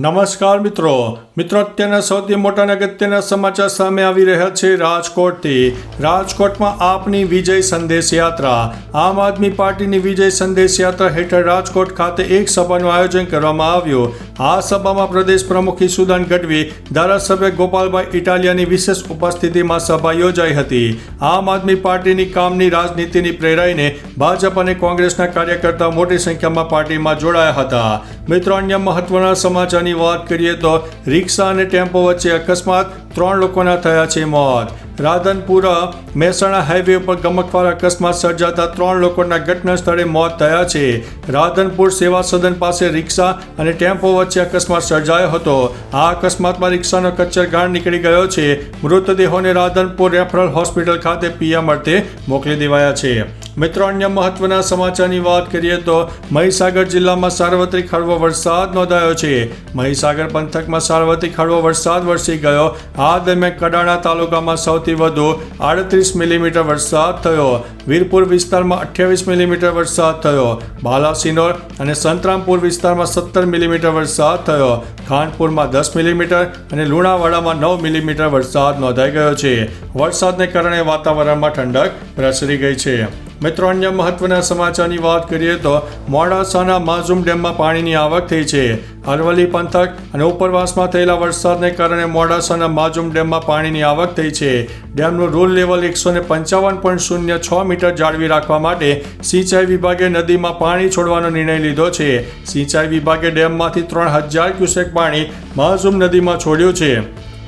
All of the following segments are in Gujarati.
નમસ્કાર મિત્રો. મિત્રો, અત્યારના સૌથી મોટા અગત્યના સમાચાર સામે આવી રહ્યા છે રાજકોટથી. રાજકોટમાં આપની વિજય સંદેશ યાત્રા. આમ આદમી પાર્ટીની વિજય સંદેશ યાત્રા હેઠળ રાજકોટ ખાતે એક સભાનું આયોજન કરવામાં આવ્યું. આ સભામાં પ્રદેશ પ્રમુખ ઈસુદાન ગઢવી, ધારાસભ્ય ગોપાલભાઈ ઇટાલિયાની વિશેષ ઉપસ્થિતિમાં સભા યોજાઈ હતી. આમ આદમી પાર્ટીની કામની રાજનીતિની પ્રેરાઈને ભાજપ અને કોંગ્રેસના કાર્યકર્તા મોટી સંખ્યામાં પાર્ટીમાં જોડાયા હતા. મિત્રો, અન્ય મહત્વના સમાચારની વાત કરીએ તો રિક્ષા અને ટેમ્પો વચ્ચે અકસ્માત ત્રણ લોકોના થયા છે મોત. રાધનપુરા મહેસાણા હાઈવે ઉપર ગમકવાર અકસ્માત સર્જાતા ત્રણ લોકોના ઘટના સ્થળે મોત થયા છે. રાધનપુર સેવા સદન પાસે રિક્ષા અને ટેમ્પો વચ્ચે અકસ્માત સર્જાયો હતો. આ અકસ્માતમાં રિક્ષાનો કચ્ચર ગાળ નીકળી ગયો છે. મૃતદેહોને રાધનપુર રેફરલ હોસ્પિટલ ખાતે પીએમ અર્થે મોકલી દેવાયા છે. મિત્રો, અન્ય મહત્વના સમાચારની વાત કરીએ તો મહીસાગર જિલ્લામાં સાર્વત્રિક હળવો વરસાદ નોંધાયો છે. મહીસાગર પંથકમાં સાર્વત્રિક હળવો વરસાદ વરસી ગયો. આ દરમિયાન કડાણા તાલુકામાં સૌથી વધુ આડત્રીસ મિલીમીટર વરસાદ થયો. વીરપુર વિસ્તારમાં અઠ્યાવીસ મિલીમીટર વરસાદ થયો. બાલાસિનોર અને સંતરામપુર વિસ્તારમાં સત્તર મિલીમીટર વરસાદ થયો. ખાનપુરમાં દસ મિલીમીટર અને લુણાવાડામાં નવ મિલીમીટર વરસાદ નોંધાઈ ગયો છે. વરસાદને કારણે વાતાવરણમાં ઠંડક પ્રસરી ગઈ છે. મિત્રો, અન્ય મહત્વના સમાચારની વાત કરીએ તો મોડાસાના માઝુમ ડેમમાં પાણીની આવક થઈ છે. અરવલ્લી પંથક અને ઉપરવાસમાં થયેલા વરસાદને કારણે મોડાસાના માઝુમ ડેમમાં પાણીની આવક થઈ છે. ડેમનું રૂલ લેવલ એકસો ને પંચાવન પોઈન્ટ શૂન્ય છ મીટર જાળવી રાખવા માટે સિંચાઈ વિભાગે નદીમાં પાણી છોડવાનો નિર્ણય લીધો છે. સિંચાઈ વિભાગે ડેમમાંથી ત્રણ હજાર ક્યુસેક પાણી માઝુમ નદીમાં છોડ્યું છે.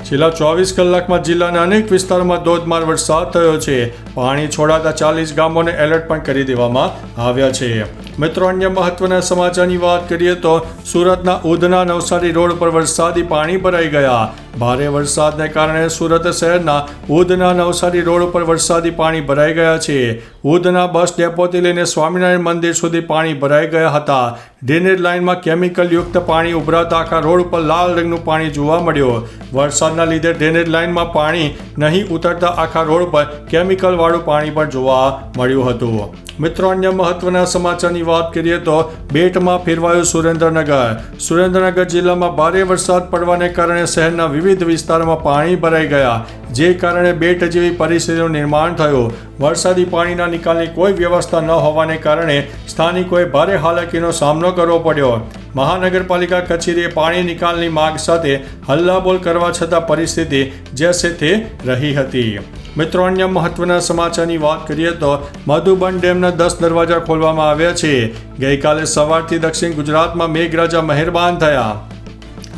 છેલ્લા ચોવીસ કલાકમાં જિલ્લાના અનેક વિસ્તારોમાં ધોધમાર વરસાદ થયો છે. પાણી છોડાતા ચાલીસ ગામોને એલર્ટ પણ કરી દેવામાં આવ્યા છે. મિત્રો, અન્ય મહત્વના સમાચારની વાત કરીએ તો સુરતના ઉધના નવસારી રોડ પર વરસાદી પાણી ભરાઈ ગયા. ભારે વરસાદને કારણે સુરત શહેરના ઉધના નવસારી રોડ ઉપર વરસાદી પાણી ભરાઈ ગયા છે. ઉધના બસ ડેપોથી લઈને સ્વામિનારાયણ મંદિર સુધી પાણી ભરાઈ ગયા હતા. ડ્રેનેજ લાઇનમાં કેમિકલ યુક્ત પાણી ઉભરાતા આખા રોડ ઉપર લાલ રંગનું પાણી જોવા મળ્યું. વરસાદના લીધે ડ્રેનેજ લાઇનમાં પાણી નહીં ઉતરતા આખા રોડ પર કેમિકલવાળું પાણી પણ જોવા મળ્યું હતું. મિત્રો, અન્ય મહત્વના સમાચારની વાત કરીએ તો બેટમાં ફેરવાયું સુરેન્દ્રનગર. સુરેન્દ્રનગર જિલ્લામાં ભારે વરસાદ પડવાને કારણે શહેરના વિવિધ વિસ્તારોમાં પાણી ભરાઈ ગયા, જે કારણે બેટ જેવી પરિસ્થિતિનું નિર્માણ થયું. વરસાદી પાણીના નિકાલની કોઈ વ્યવસ્થા ન હોવાને કારણે સ્થાનિકોએ ભારે હાલાકીનો સામનો કરવો પડ્યો. મહાનગરપાલિકા કચેરીએ પાણી નિકાલની માંગ સાથે હલ્લાબોલ કરવા છતાં પરિસ્થિતિ જેસે તે રહી હતી. મિત્રો, અન્ય મહત્વના સમાચારની વાત કરીએ તો મધુબન ડેમના દસ દરવાજા ખોલવામાં આવ્યા છે. ગઈકાલે સવારથી દક્ષિણ ગુજરાતમાં મેઘરાજા મહેરબાન થયા.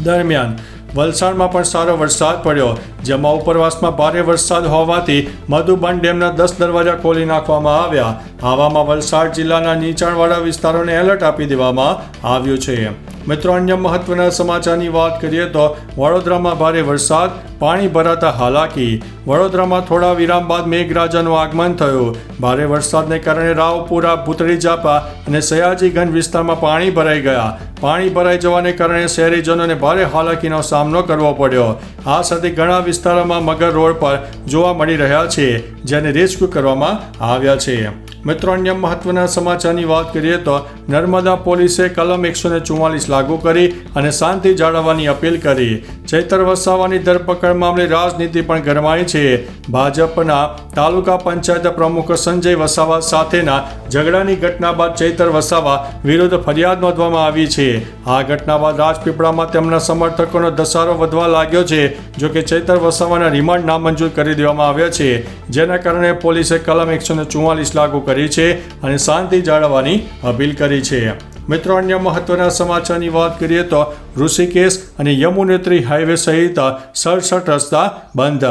દરમિયાન વલસાડમાં પણ સારો વરસાદ પડ્યો. જેમાં ઉપરવાસમાં ભારે વરસાદ હોવાથી મધુબન ડેમના દસ દરવાજા ખોલી નાખવામાં આવ્યા. આવામાં વલસાડ જિલ્લાના નીચાણવાળા વિસ્તારોને એલર્ટ આપી દેવામાં આવ્યું છે. મિત્રો, અન્ય મહત્વના સમાચારની વાત કરીએ તો વડોદરામાં ભારે વરસાદ, પાણી ભરાતા હાલાકી. વડોદરામાં થોડા વિરામ બાદ મેઘરાજાનું આગમન થયું. ભારે વરસાદને કારણે રાવપુરા, ભૂતળી જાપા અને સયાજીગંજ વિસ્તારમાં પાણી ભરાઈ ગયા. પાણી ભરાઈ જવાને કારણે શહેરીજનોને ભારે હાલાકીનો સામનો કરવો પડ્યો. આ સાથે ઘણા વિસ્તારોમાં મગર રોડ પર જોવા મળી રહ્યા છે જેને રેસ્ક્યુ કરવામાં આવ્યા છે. મિત્રો, અન્ય મહત્વના સમાચારની વાત કરીએ તો નર્મદા પોલીસે કલમ એકસો ને ચુમ્માલીસ લાગુ કરી અને શાંતિ જાળવવાની અપીલ કરી. ચૈતર વસાવાની ધરપકડ મામલે રાજનીતિ પણ ગરમાઈ છે. ભાજપના તાલુકા પંચાયત પ્રમુખ સંજય વસાવા સાથેના ઝઘડાની ઘટના બાદ ચૈતર વસાવા વિરુદ્ધ ફરિયાદ નોંધવામાં આવી છે. આ ઘટના બાદ રાજપીપળામાં તેમના સમર્થકોનો ધસારો વધવા લાગ્યો છે, જો કે ચૈતર વસાવાના રિમાન્ડ નામંજૂર કરી દેવામાં આવ્યા છે. જેના કારણે પોલીસે કલમ એકસો ને ચુમ્માલીસ લાગુ કરી છે અને શાંતિ જાળવવાની અપીલ કરી છે. મિત્રો, અન્ય મહત્વના સમાચારની વાત કરીએ તો ઋષિકેશ અને યમુનેત્રી હાઈવે સહિત સડસઠ રસ્તા બંધ.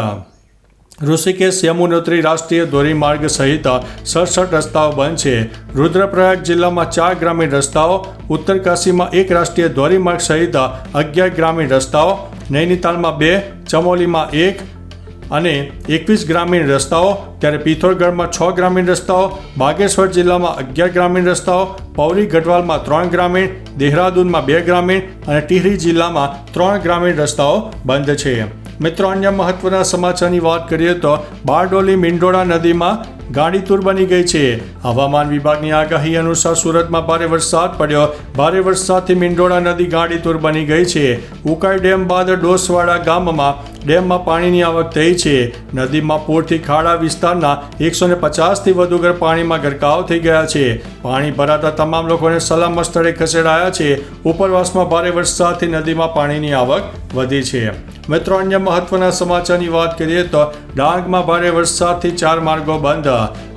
ઋષિકેશ યમુનોત્રી રાષ્ટ્રીય ધોરીમાર્ગ સહિત સડસઠ રસ્તાઓ બંધ છે. રુદ્રપ્રયાગ જિલ્લામાં ચાર ગ્રામીણ રસ્તાઓ ઉત્તરકાશીમાં એક રાષ્ટ્રીય ધોરીમાર્ગ સહિત અગિયાર ગ્રામીણ રસ્તાઓ, નૈનીતાલમાં બે, ચમોલીમાં એક અને એકવીસ ગ્રામીણ રસ્તાઓ, ત્યારે પિથોરગઢમાં છ ગ્રામીણ રસ્તાઓ, બાગેશ્વર જિલ્લામાં અગિયાર ગ્રામીણ રસ્તાઓ, પૌરી ગઢવાલમાં ત્રણ ગ્રામીણ, દેહરાદૂનમાં બે ગ્રામીણ અને ટિહરી જિલ્લામાં ત્રણ ગ્રામીણ રસ્તાઓ બંધ છે. મિત્રો, અન્ય મહત્વના સમાચારની વાત કરીએ તો બારડોલી મીંડોળા નદીમાં ગાડીતુર બની ગઈ છે. હવામાન વિભાગની આગાહી અનુસાર સુરતમાં ભારે વરસાદ પડ્યો. ભારે વરસાદથી મીંડોળા નદી ગાડીતુર બની ગઈ છે. ઉકાઈ ડેમ બાદ ડોસવાડા ગામમાં ડેમમાં પાણીની આવક થઈ છે. નદીમાં પૂરથી ખાડા વિસ્તારના એકસો ને પચાસથી વધુ ઘર પાણીમાં ગરકાવ થઈ ગયા છે. પાણી ભરાતા તમામ લોકોને સલામત સ્થળે ખસેડાયા છે. ઉપરવાસમાં ભારે વરસાદથી નદીમાં પાણીની આવક વધી છે. મિત્રો, અન્ય મહત્વના સમાચારની વાત કરીએ તો ડાંગમાં ભારે વરસાદથી ચાર માર્ગો બંધ.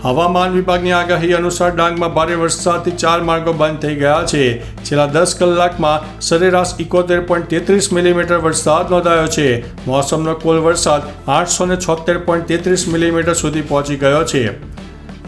હવામાન વિભાગની આગાહી અનુસાર ડાંગમાં ભારે વરસાદથી ચાર માર્ગો બંધ થઈ ગયા છે. છેલ્લા દસ કલાકમાં સરેરાશ ઇકોતેર પોઈન્ટ તેત્રીસ મિલીમીટર વરસાદ નોંધાયો છે. મોસમનો કુલ વરસાદ આઠસો ને છોતેર પોઈન્ટ તેત્રીસ મિલીમીટર સુધી પહોંચી ગયો છે.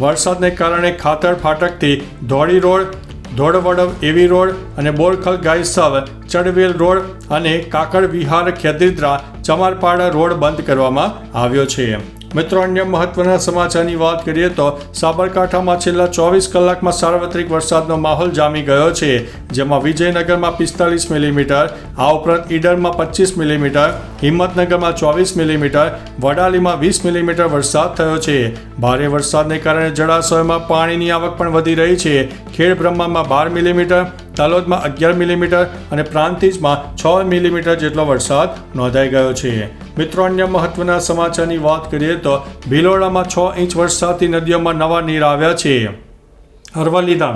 વરસાદને કારણે ખાતર ફાટકથી ધોળી રોડ, ધોળવડવ એવી રોડ અને બોરખલ ગાયસવ, ચડવેલ રોડ અને કાકડ વિહાર ખેદિદ્રા, ચમારપાડા રોડ બંધ કરવામાં આવ્યો છે. મિત્રો, અન્ય મહત્વના સમાચારની વાત કરીએ તો સાબરકાંઠામાં છેલ્લા ચોવીસ કલાકમાં સાર્વત્રિક વરસાદનો માહોલ જામી ગયો છે, જેમાં વિજયનગરમાં પિસ્તાલીસ મિલીમીટર, આ ઉપરાંત ઈડરમાં પચીસ મિલીમીટર, હિંમતનગરમાં ચોવીસ મિલીમીટર, વડાલીમાં વીસ મિલીમીટર વરસાદ થયો છે. ભારે વરસાદને કારણે જળાશયોમાં પાણીની આવક પણ વધી રહી છે. ખેડ બ્રહ્મામાં બાર મિલીમીટર તલોદમાં અગિયાર મિલીમીટર અને પ્રાંતિજમાં છ મિલીમીટર જેટલો વરસાદ નોંધાઈ ગયો છે. મિત્રો, અન્ય મહત્વના સમાચારની વાત કરીએ તો ભિલોડામાં છ ઇંચ વરસાદથી નદીઓમાં નવા નીર આવ્યા છે. અરવલ્લીના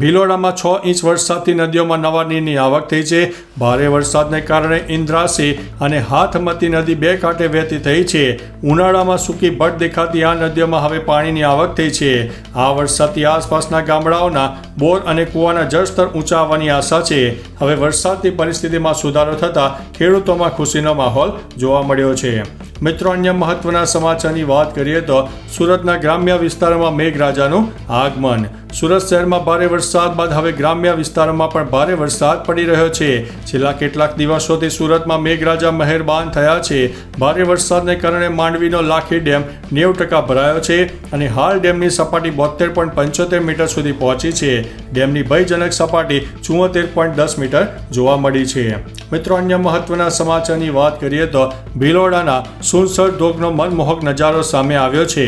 ભિલોડામાં છ ઇંચ વરસાદથી નદીઓમાં નવા નીરની આવક થઈ છે. ભારે વરસાદને કારણે ઇન્દ્રાસી અને હાથમતી નદી બે કાંઠે વહેતી થઈ છે. ઉનાળામાં સૂકી ભટ દેખાતી આ નદીઓમાં હવે પાણીની આવક થઈ છે. આ વરસાદથી આસપાસના ગામડાઓના બોર અને કૂવાના જળસ્તર ઊંચા આવવાની આશા છે. હવે વરસાદની પરિસ્થિતિમાં સુધારો થતાં ખેડૂતોમાં ખુશીનો માહોલ જોવા મળ્યો છે. મિત્રો, અન્ય મહત્વના સમાચારની વાત કરીએ તો સુરતના ગ્રામ્ય વિસ્તારોમાં મેઘરાજાનું આગમન. સુરત શહેરમાં ભારે વરસાદ બાદ હવે ગ્રામ્ય વિસ્તારોમાં પણ ભારે વરસાદ પડી રહ્યો છે. છેલ્લા કેટલાક દિવસોથી સુરતમાં મેઘરાજા મહેરબાન થયા છે. ભારે વરસાદને કારણે માંડવીનો લાખી ડેમ નેવું ટકા ભરાયો છે અને હાલ ડેમની સપાટી બોતેર પોઈન્ટ પંચોતેર મીટર સુધી પહોંચી છે. ડેમની ભયજનક સપાટી ચુંવોતેર પોઈન્ટ દસ મીટર જોવા મળી છે. મિત્રો, અન્ય મહત્વના સમાચારની વાત કરીએ તો ભિલોડાના સુનસર ધોધનો મનમોહક નજારો સામે આવ્યો છે.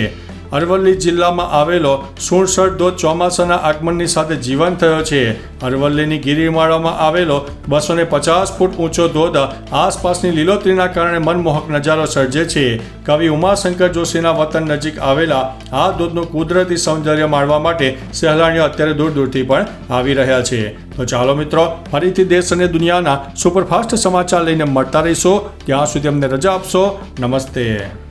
અરવલ્લી જિલ્લામાં આવેલો સુણસઠ ધોધ ચોમાસાના આગમનની સાથે જીવંત થયો છે. અરવલ્લીની ગિરિમાળામાં આવેલો બસો ને પચાસ ફૂટ ઊંચો ધોધ આસપાસની લીલોતરીના કારણે મનમોહક નજારો સર્જે છે. કવિ ઉમાશંકર જોશીના વતન નજીક આવેલા આ ધોધનું કુદરતી સૌંદર્ય માણવા માટે સહેલાણીઓ અત્યારે દૂર દૂરથી પણ આવી રહ્યા છે. તો ચાલો મિત્રો, ફરીથી દેશ અને દુનિયાના સુપરફાસ્ટ સમાચાર લઈને મળતા રહીશો. ત્યાં સુધી અમને રજા આપશો. નમસ્તે.